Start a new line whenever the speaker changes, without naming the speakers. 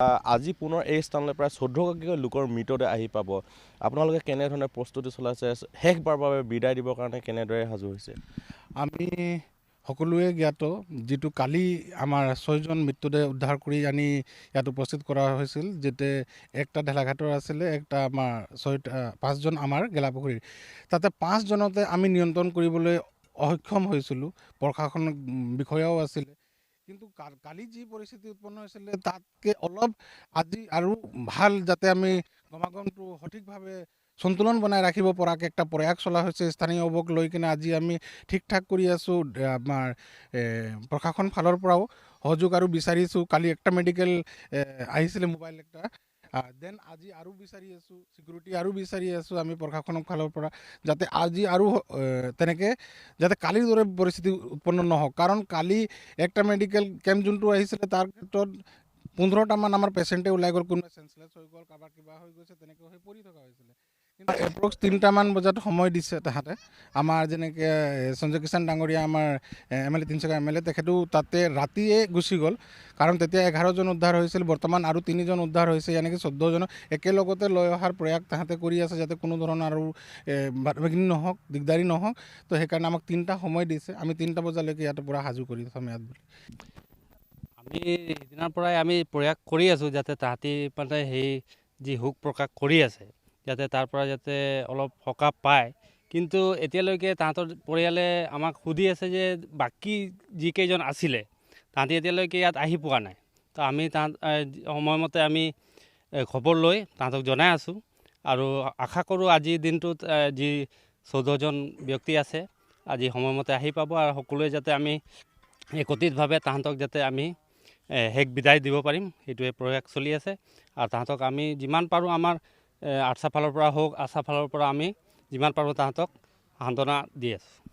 আজি পুনৰ এই স্থানলৈ প্ৰায় চৈধ্যগৰাকীকৈ লোকৰ মৃতদেহ আহি পাব। আপোনালোকে কেনেধৰণে প্ৰস্তুতি চলাইছে? শেষবাৰৰ বাবে বিদায় দিবৰ কাৰণে কেনেদৰে সাজু হৈছে?
আমি সকলোৱে জ্ঞাত যিটো কালি আমাৰ ছয়জন মৃতদেহ উদ্ধাৰ কৰি আনি ইয়াত উপস্থিত কৰা হৈছিল যাতে একটা ঢেলাঘাটৰ আছিলে একটা আমাৰ ছয়টা পাঁচজন আমাৰ গেলাপুখুৰীৰ। তাতে পাঁচজনতে আমি নিয়ন্ত্ৰণ কৰিবলৈ অসক্ষম হৈছিলোঁ। প্ৰশাসন উম, বিষয়াও আছিলে। কিন্তু কালি যি পৰিস্থিতি উৎপন্ন হৈছিলে, তাতকৈ অলপ আজি আৰু ভালো যাতে আমি গমাগমটো সঠিকভাৱে সন্তুলন বনাই ৰাখিব পৰাকৈ একটা প্ৰয়াস চলা হৈছে, স্থানীয় যুৱক লৈ কিনে আজি আমি ঠিক ঠাক কৰি আছোঁ আমাৰ প্ৰশাসন ফালৰ পৰাও সহযোগ আৰু বিচাৰিছোঁ। কালি একটা মেডিকেল আহিছিলে মোবাইল একটা। দেন আজি আৰু বিচাৰি আছোঁ চিকিউৰিটি আৰু বিচাৰি আছোঁ আমি প্ৰশাসনৰ ফালৰ পৰা যাতে আজি আৰু তেনেকৈ যাতে কালিৰ দৰে পৰিস্থিতি উৎপন্ন নহওক। কাৰণ কালি একটা মেডিকেল কেম্প যোনটো আহিছিলে তাৰ ক্ষেত্ৰত পোন্ধৰটামান আমাৰ পেচেণ্টে ওলাই গ'ল কোনোবা চেঞ্চলেছ হৈ গ'ল কাৰোবাৰ কিবা হৈ গৈছে তেনেকৈ হৈ পৰি থকা হৈছিলে। এপ্ৰক্স তিনিটামান বজাত সময় দিছে তাহাঁতে। আমাৰ যেনেকৈ সঞ্জয় কিষাণ ডাঙৰীয়া আমাৰ M L A Tinsukia M L A তেখেতো তাতে ৰাতিয়ে গুচি গ'ল। কাৰণ তেতিয়া এঘাৰজন উদ্ধাৰ হৈছিল বৰ্তমান আৰু তিনিজন উদ্ধাৰ হৈছে এনেকৈ চৈধ্যজনক একেলগতে লৈ অহাৰ প্ৰয়াস তাহাঁতে কৰি আছে যাতে কোনো ধৰণৰ আৰু এ, বাধা বিঘিনি নহওক দিগদাৰী নহওক। তো সেইকাৰণে আমাক তিনিটা সময় দিছে। আমি তিনিটা বজালৈকে ইয়াতে পূৰা সাজু কৰি থ'ম ইয়াত বুলি।
আমি সিদিনাৰ পৰাই আমি প্ৰয়াস কৰি আছোঁ যাতে তাহাঁতি মানে সেই যি শোক প্ৰকাশ কৰি আছে। যাতে তাৰ পৰা যাতে অলপ সকাহ পায়। কিন্তু এতিয়ালৈকে তাহাঁতৰ পৰিয়ালে আমাক সুধি আছে যে বাকী যিকেইজন আছিলে তাহাঁতি এতিয়ালৈকে ইয়াত আহি পোৱা নাই। তো আমি তাহাঁত সময়মতে আমি খবৰ লৈ তাহাঁতক জনাই আছোঁ। আৰু আশা কৰোঁ আজিৰ দিনটোত যি চৈধ্যজন ব্যক্তি আছে আজি সময়মতে আহি পাব আৰু সকলোৱে যাতে আমি একত্ৰিতভাৱে তাহাঁতক যাতে আমি শেষ বিদায় দিব পাৰিম সেইটোৱে প্ৰয়াস চলি আছে। আৰু তাহাঁতক আমি যিমান পাৰোঁ আমাৰ এ, আৰ্টছা ফালৰ পৰা হওক আশা ফালৰ পৰা আমি যিমান পাৰোঁ তাহাঁতক সান্তনা দি আছোঁ।